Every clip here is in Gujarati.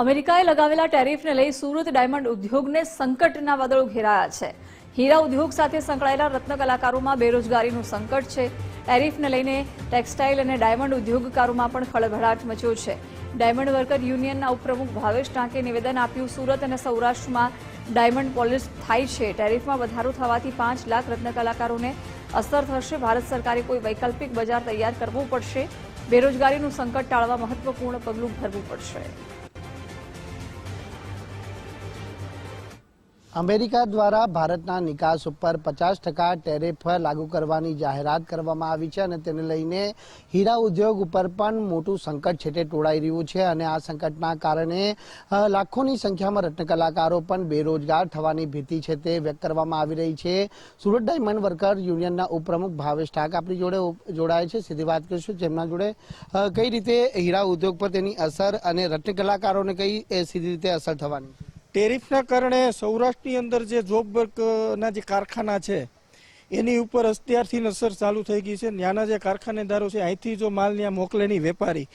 અમેરિકાએ લગાવેલા ટેરિફને લઈ સુરત ડાયમંડ ઉદ્યોગને સંકટના વાદળો ઘેરાયા છે. હીરા ઉદ્યોગ સાથે સંકળાયેલા રત્ન કલાકારોમાં બેરોજગારીનું સંકટ છે. ટેરિફને લઈને ટેક્સટાઇલ અને ડાયમંડ ઉદ્યોગકારોમાં પણ ખળભળાટ મચ્યો છે. ડાયમંડ વર્કર યુનિયનના ઉપપ્રમુખ ભાવેશ ટાંકે નિવેદન આપ્યું, સુરત અને સૌરાષ્ટ્રમાં ડાયમંડ પોલિશ થાય છે. ટેરિફમાં વધારો થવાથી પાંચ લાખ રત્ન કલાકારોને અસર થશે. ભારત સરકારે કોઈ વૈકલ્પિક બજાર તૈયાર કરવું પડશે. બેરોજગારીનું સંકટ ટાળવા મહત્વપૂર્ણ પગલું ભરવું પડશે. અમેરિકા દ્વારા ભારતના નિકાસ ઉપર પચાસ ટકા ટેરિફ લાગુ કરવાની જાહેરાત કરવામાં આવી છે અને તેને લઈને હીરા ઉદ્યોગ ઉપર પણ મોટું સંકટ છે તે ટોળાઈ રહ્યું છે અને આ સંકટના કારણે લાખોની સંખ્યામાં રત્ન કલાકારો પણ બેરોજગાર થવાની ભીતિ છે તે વ્યક્ત કરવામાં આવી રહી છે. સુરત ડાયમંડ વર્કર યુનિયનના ઉપપ્રમુખ ભાવેશ ઠાક આપણી જોડે જોડાય છે. સીધી વાત કરીશું જેમના જોડે કઈ રીતે હીરા ઉદ્યોગ પર તેની અસર અને રત્નકલાકારોને કઈ સીધી રીતે અસર થવાની ટેરિફના કારણે સૌરાષ્ટ્રની અંદર જે જોબ વર્કના જે કારખાના છે, એની ઉપર અત્યારથી અસર ચાલુ થઈ ગઈ છે. ત્યાંના જે કારખાનેદારો છે, અહીંથી જો માલ ત્યાં મોકલે નહીં વેપારી,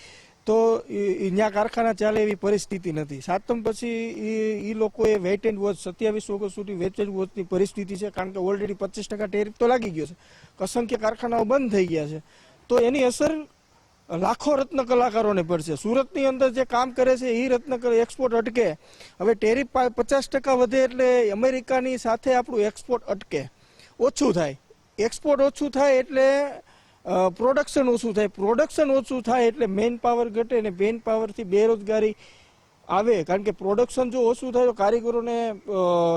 તો ત્યાં કારખાના ચાલે એવી પરિસ્થિતિ નથી. સાતમ પછી એ લોકોએ વેઇટ એન્ડ વોચ, સત્યાવીસ ઓગસ્ટ સુધી વેઇટ એન્ડ વોચની પરિસ્થિતિ છે, કારણ કે ઓલરેડી પચીસ ટકા ટેરિફ તો લાગી ગયો છે. અસંખ્ય કારખાનાઓ બંધ થઈ ગયા છે. તો એની અસર લાખો રત્ન કલાકારોને પડશે. સુરતની અંદર જે કામ કરે છે એ રત્ન એક્સપોર્ટ અટકે. હવે ટેરિફ પચાસ ટકા વધે એટલે અમેરિકાની સાથે આપણું એક્સપોર્ટ અટકે. ઓછું થાય. એક્સપોર્ટ ઓછું થાય એટલે પ્રોડક્શન ઓછું થાય. પ્રોડક્શન ઓછું થાય એટલે મેન પાવર ઘટે ને મેન પાવરથી બેરોજગારી આવે, કારણ કે પ્રોડક્શન જો ઓછું થાય કારીગરોને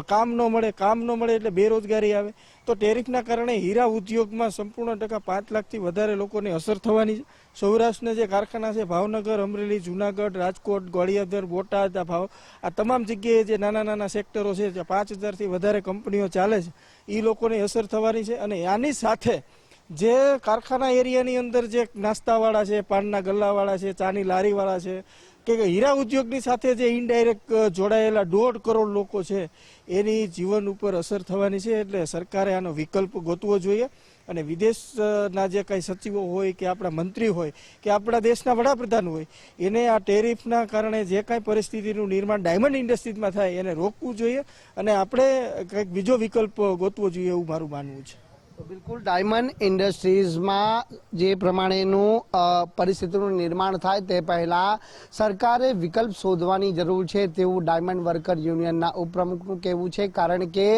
કામ ન મળે, કામ ન મળે એટલે બેરોજગારી આવે. તો ટેરિફના કારણે હીરા ઉદ્યોગમાં સંપૂર્ણ ટકા પાંચ લાખથી વધારે લોકોને અસર થવાની છે. સૌરાષ્ટ્રના જે કારખાના છે, ભાવનગર, અમરેલી, જુનાગઢ, રાજકોટ ગોળિયાદર બોટાદ, આ ભાવ, આ તમામ જગ્યાએ જે નાના નાના સેક્ટરો છે જે પાંચ હજારથી વધારે કંપનીઓ ચાલે છે એ લોકોને અસર થવાની છે. અને આની સાથે જે કારખાના એરિયાની અંદર જે નાસ્તાવાળા છે, પાનના ગલ્લાવાળા છે, ચાની લારીવાળા છે કે હીરા ઉદ્યોગની સાથે જે ઇનડાયરેક્ટ જોડાયેલા દોઢ કરોડ લોકો છે, એની જીવન ઉપર અસર થવાની છે એટલે સરકારે આનો વિકલ્પ ગોતવો જોઈએ. અને વિદેશના જે કાંઈ સચિવો હોય કે આપણા મંત્રી હોય કે આપણા દેશના વડાપ્રધાન હોય, એને આ ટેરિફના કારણે જે કાંઈ પરિસ્થિતિનું નિર્માણ ડાયમંડ ઇન્ડસ્ટ્રીઝમાં થાય એને રોકવું જોઈએ. અને આપણે કંઈક બીજો વિકલ્પ ગોતવો જોઈએ એવું મારું માનવું છે. બિલકુલ ડાયમંડ ઇન્ડસ્ટ્રીઝમાં જે પ્રમાણેનું પરિસ્થિતિનું નિર્માણ થાય તે પહેલાં સરકારે વિકલ્પ શોધવાની જરૂર છે તેવું ડાયમંડ વર્કર યુનિયનના ઉપપ્રમુખનું કહેવું છે. કારણ કે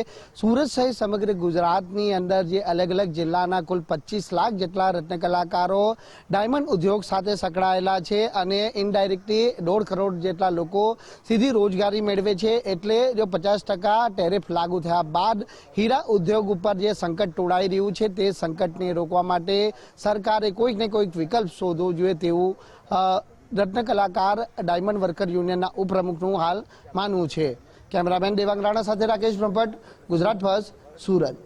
સુરત સહિત સમગ્ર ગુજરાતની અંદર જે અલગ અલગ જિલ્લાના કુલ પચીસ લાખ જેટલા રત્ન કલાકારો ડાયમંડ ઉદ્યોગ સાથે સંકળાયેલા છે અને ઇનડાયરેક્ટલી દોઢ કરોડ જેટલા લોકો સીધી રોજગારી મેળવે છે. એટલે જો પચાસ ટકા ટેરિફ લાગુ થયા બાદ હીરા ઉદ્યોગ ઉપર જે સંકટ તોડાઈ રહ્યું છે તે સંકટને રોકવા માટે સરકારે કોઈક ને કોઈક વિકલ્પ શોધવો જોઈએ તેવું રત્ન કલાકાર ડાયમંડ વર્કર યુનિયનના ઉપપ્રમુખનું હાલ માનવું છે. કેમેરામેન દેવાંગ રાણા સાથે રાકેશ બ્રહ્મભટ્ટ, ગુજરાત ફર્સ્ટ, સુરત.